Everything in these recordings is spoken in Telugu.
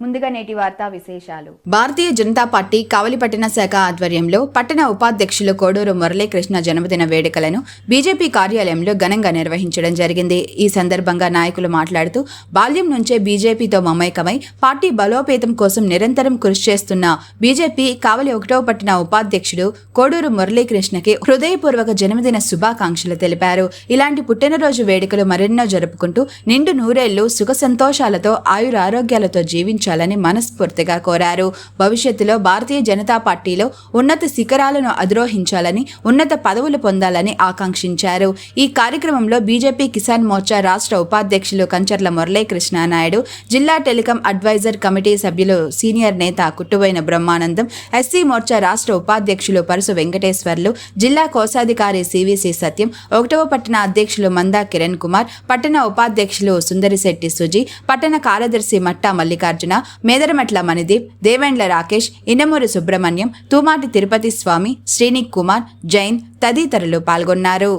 ముందుగా నేటి వార్తా విశేషాలు. భారతీయ జనతా పార్టీ కావలిపట్టణ శాఖ ఆధ్వర్యంలో పట్టణ ఉపాధ్యక్షులు కోడూరు మురళీకృష్ణ జన్మదిన వేడుకలను బీజేపీ కార్యాలయంలో ఘనంగా నిర్వహించడం జరిగింది. ఈ సందర్భంగా నాయకులు మాట్లాడుతూ బాల్యం నుంచే బీజేపీతో మమేకమై పార్టీ బలోపేతం కోసం నిరంతరం కృషి చేస్తున్న బీజేపీ కావలి ఒకటో పట్టణ ఉపాధ్యక్షుడు కోడూరు మురళీకృష్ణకి హృదయపూర్వక జన్మదిన శుభాకాంక్షలు తెలిపారు. ఇలాంటి పుట్టినరోజు వేడుకలు మరెన్నో జరుపుకుంటూ నిండు నూరేళ్ళు సుఖ సంతోషాలతో ఆయురారోగ్యాలతో జీవించాలని మనస్ఫూర్తిగా కోరారు. భవిష్యత్తులో భారతీయ జనతా పార్టీలో ఉన్నత శిఖరాలను అధిరోహించాలని ఉన్నత పదవులు పొందాలని ఆకాంక్షించారు. ఈ కార్యక్రమంలో బీజేపీ కిసాన్ మోర్చా రాష్ట్ర ఉపాధ్యక్షులు కంచర్ల మురళీకృష్ణానాయుడు జిల్లా టెలికాం అడ్వైజర్ కమిటీ సభ్యులు సీనియర్ నేత కుట్టువైన బ్రహ్మానందం ఎస్సీ మోర్చా రాష్ట్ర ఉపాధ్యక్షులు పరుసు వెంకటేశ్వర్లు జిల్లా కోశాధికారి సివిసి సత్యం ఒకటవ పట్టణ అధ్యక్షులు మందా కిరణ్ కుమార్ పట్టణ ఉపాధ్యక్షులు సుందరిశెట్టి సుజి పట్టణ కార్యదర్శి మట్టా మల్లికార్జున మేదరమెట్ల మణిదీప్ దేవేండ్ల రాకేష్ ఇనమూరి సుబ్రహ్మణ్యం తూమాటి తిరుపతి స్వామి శ్రీనిక్ కుమార్ జైన్ తదితరులు పాల్గొన్నారు.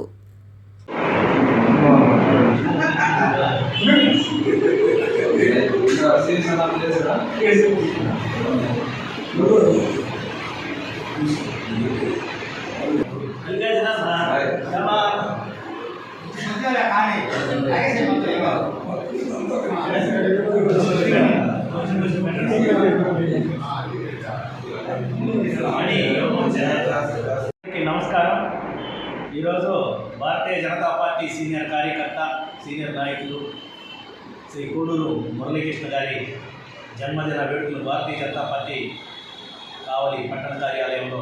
నమస్కారం. ఈరోజు భారతీయ జనతా పార్టీ సీనియర్ కార్యకర్త సీనియర్ నాయకులు శ్రీ కూడూరు మురళీకృష్ణ గారి జన్మదిన వేడుకలు భారతీయ జనతా పార్టీ కావలి పట్టణ కార్యాలయంలో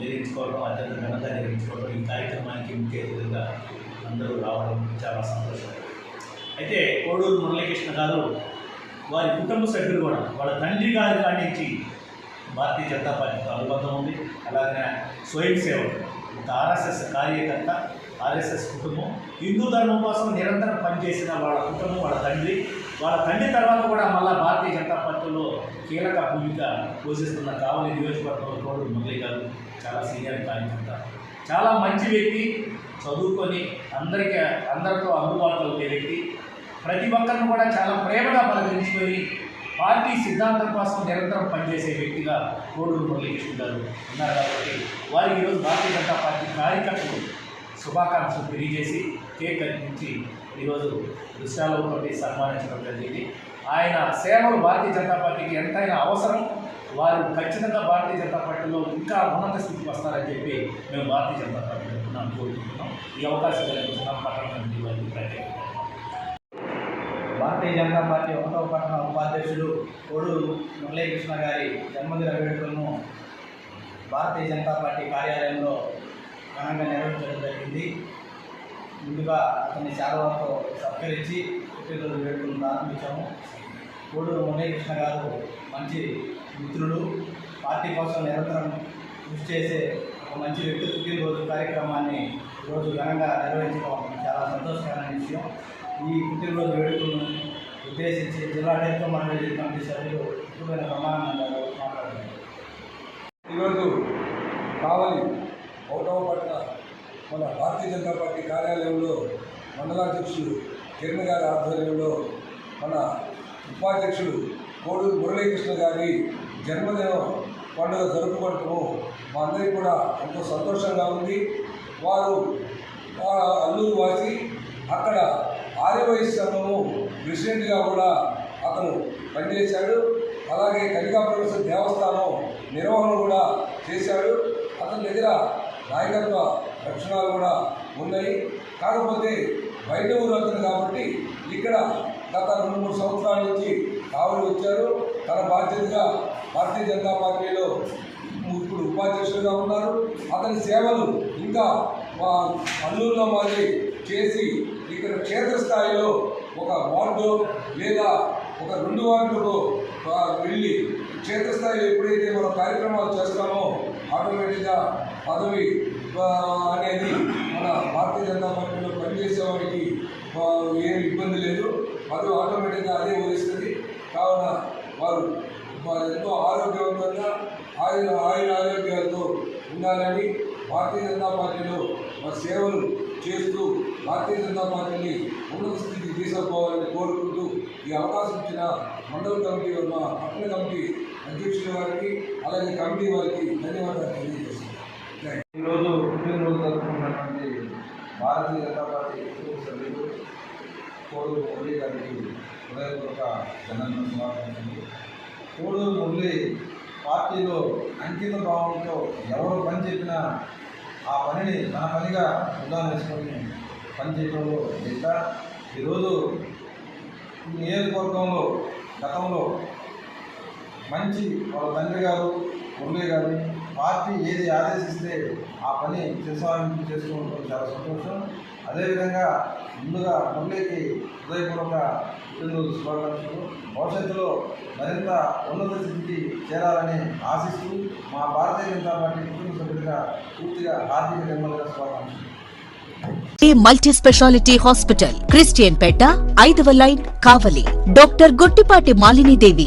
నిర్మించుకోవడం అత్యంత ఘనత నిర్మించుకోవడం ఈ కార్యక్రమానికి ముఖ్య అతిథిగా అందరూ రావడం చాలా సంతోషం. అయితే కోడూరు మురళీకృష్ణ గారు వారి కుటుంబ సభ్యులు కూడా వాళ్ళ తండ్రి గారి కాడి నుంచి భారతీయ జనతా పార్టీతో అనుబంధం ఉంది. అలాగే స్వయం సేవకుడు ఒక ఆర్ఎస్ఎస్ కార్యకర్త ఆర్ఎస్ఎస్ కుటుంబం హిందూ ధర్మం కోసం నిరంతరం పనిచేసిన వాళ్ళ కుటుంబం వాళ్ళ తండ్రి. వాళ్ళ తండ్రి తర్వాత కూడా మళ్ళా భారతీయ జనతా పార్టీలో కీలక భూమిక పోషిస్తున్న కావలి నియోజకవర్గంలో కోడు మురళి గారు చాలా సీనియర్ కార్యకర్త. చాలా మంచి వ్యక్తి. చదువుకొని అందరికీ అందరితో అందుబాటులో ఉండే వ్యక్తి. ప్రతి ఒక్కరిని కూడా చాలా ప్రేమగా పలకరించుకొని పార్టీ సిద్ధాంతం కోసం నిరంతరం పనిచేసే వ్యక్తిగా కోడూరు మురళీకృష్ణ గారు ఉన్నారు కాబట్టి వారికి ఈరోజు భారతీయ జనతా పార్టీ కార్యకర్తలు శుభాకాంక్షలు తెలియజేసి కేక్ అందించి ఈరోజు దృశ్యాలతో సన్మానించడం జరిగింది. ఆయన సేవలు భారతీయ జనతా పార్టీకి ఎంతైనా అవసరం వారు ఖచ్చితంగా భారతీయ జనతా పార్టీలో ఇంకా ఉన్నత స్థితికి వస్తారని చెప్పి మేము భారతీయ జనతా పార్టీ తరఫున కోరుకుంటున్నాం ఈ అవకాశం కల్పించిన పట్టణ కమిటీ వారికి ప్రత్యేకంగా భారతీయ జనతా పార్టీ ఒకటవ పట్టణ ఉపాధ్యక్షుడు కోడు మురళీకృష్ణ గారి జన్మదిన వేడుకలను భారతీయ జనతా పార్టీ కార్యాలయంలో ఘనంగా నిర్వహించడం జరిగింది. ముందుగా అతన్ని శాలువాతో సత్కరించి పుట్టినరోజు వేడుకలను ప్రారంభించాము. కోడు మురళీకృష్ణ గారు మంచి మిత్రుడు. పార్టీ కోసం నిరంతరం కృషి చేసే ఒక మంచి వ్యక్తి పుట్టినరోజు కార్యక్రమాన్ని ఈరోజు ఘనంగా నిర్వహించడం చాలా సంతోషకరమైన విషయం. ఈ పుట్టినరోజు వేడుకలను ఉద్దేశించి జిల్లా టెలికాం మండలి కమిటీ సభ్యులు ఎక్కువైన ప్రమాణం గారు మాట్లాడారు. ఈరోజు కావలి ఒకటవ పట్ల మన భారతీయ జనతా పార్టీ కార్యాలయంలో మండలాధ్యక్షుడు కిరణ్ గారి ఆధ్వర్యంలో మన ఉపాధ్యక్షుడు కోడూరు మురళీకృష్ణ గారి జన్మదినం పండుగ జరుపుకుంటాము మా అందరికీ కూడా ఎంతో సంతోషంగా ఉంది. వారు ఆ, అల్లూరు వాసి అక్కడ ఆర్యవైశ్య ప్రెసిడెంట్గా కూడా అతను పనిచేశాడు. అలాగే కనికాపురేశ్వర దేవస్థానం నిర్వహణ కూడా చేశాడు. అతని దగ్గర నాయకత్వ లక్షణాలు కూడా ఉన్నాయి. కాకపోతే బయట ఊరు అతను కాబట్టి ఇక్కడ గత రెండు మూడు సంవత్సరాల నుంచి కావలి వచ్చారు. తన బాధ్యతగా భారతీయ జనతా పార్టీలో ఇప్పుడు ఉపాధ్యక్షులుగా ఉన్నారు. అతని సేవలు ఇంకా మా అల్లూరులో మాది చేసి ఇక్కడ క్షేత్రస్థాయిలో ఒక వార్డు లేదా ఒక రెండు వార్డులకు వెళ్ళి క్షేత్రస్థాయిలో ఎప్పుడైతే మనం కార్యక్రమాలు చేస్తామో ఆటోమేటిక్గా పదవి అనేది మన భారతీయ జనతా పార్టీలో పనిచేసే వారికి ఏం ఇబ్బంది లేదు. పదవి ఆటోమేటిక్గా అదే వహిస్తుంది కావున వారు వారు ఎంతో ఆరోగ్యవంతంగా ఆయుర ఆయుర ఆరోగ్యాలతో ఉండాలని భారతీయ జనతా పార్టీలో మా సేవలు చేస్తూ భారతీయ జనతా పార్టీని ఉన్నత స్థితికి తీసుకుపోవాలని కోరుకుంటూ ఈ అవకాశం ఇచ్చిన మండల కమిటీ మా పట్టణ కమిటీ అధ్యక్షుల వారికి అలాగే కమిటీ వారికి ధన్యవాదాలు తెలియజేస్తున్నాను ఈరోజు పుట్టినరోజు జరుపుకున్నటువంటి భారతీయ జనతా పార్టీ కుటుంబ సభ్యులు కోడూరు మురళి గారికి హృదయపూర్వక జన్మదిన శుభాకాంక్షలు కోడూరు మురళి పార్టీలో అంకిత భావంతో ఎవరు పని చెప్పినా ఆ పనిని తన పనిగా ఉదాహరణ వేసుకొని పనిచేయడంలో దిట్ట ఈరోజు నియోజకవర్గంలో గతంలో మంచి వాళ్ళ తండ్రి గారు మురళి గారు పార్టీ ఏది ఆదేశిస్తే ఆ పని చేసాలని చేసుకోవడం చాలా సంతోషం. అదేవిధంగా ముందుగా మురళికి హృదయపూర్వక పుట్టినరోజు శుభాకాంక్షలు. భవిష్యత్తులో మరింత ఉన్నత స్థితికి చేరాలని ఆశిస్తూ మా భారతీయ జనతా పార్టీ కుటుంబ సభ్యులుగా పూర్తిగా ఆర్థిక నిర్మలంగా శుభాకాంక్షలు. Multi speciality hospital Christian Peta ఐదవ line Kavali. Doctor Gottipati Malinidevi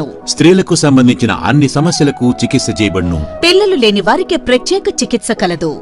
స్త్రీలకు సంబంధించిన అన్ని సమస్యలకు చికిత్స చేయబడును. పిల్లలు లేని వారికి ప్రత్యేక చికిత్స కలదు.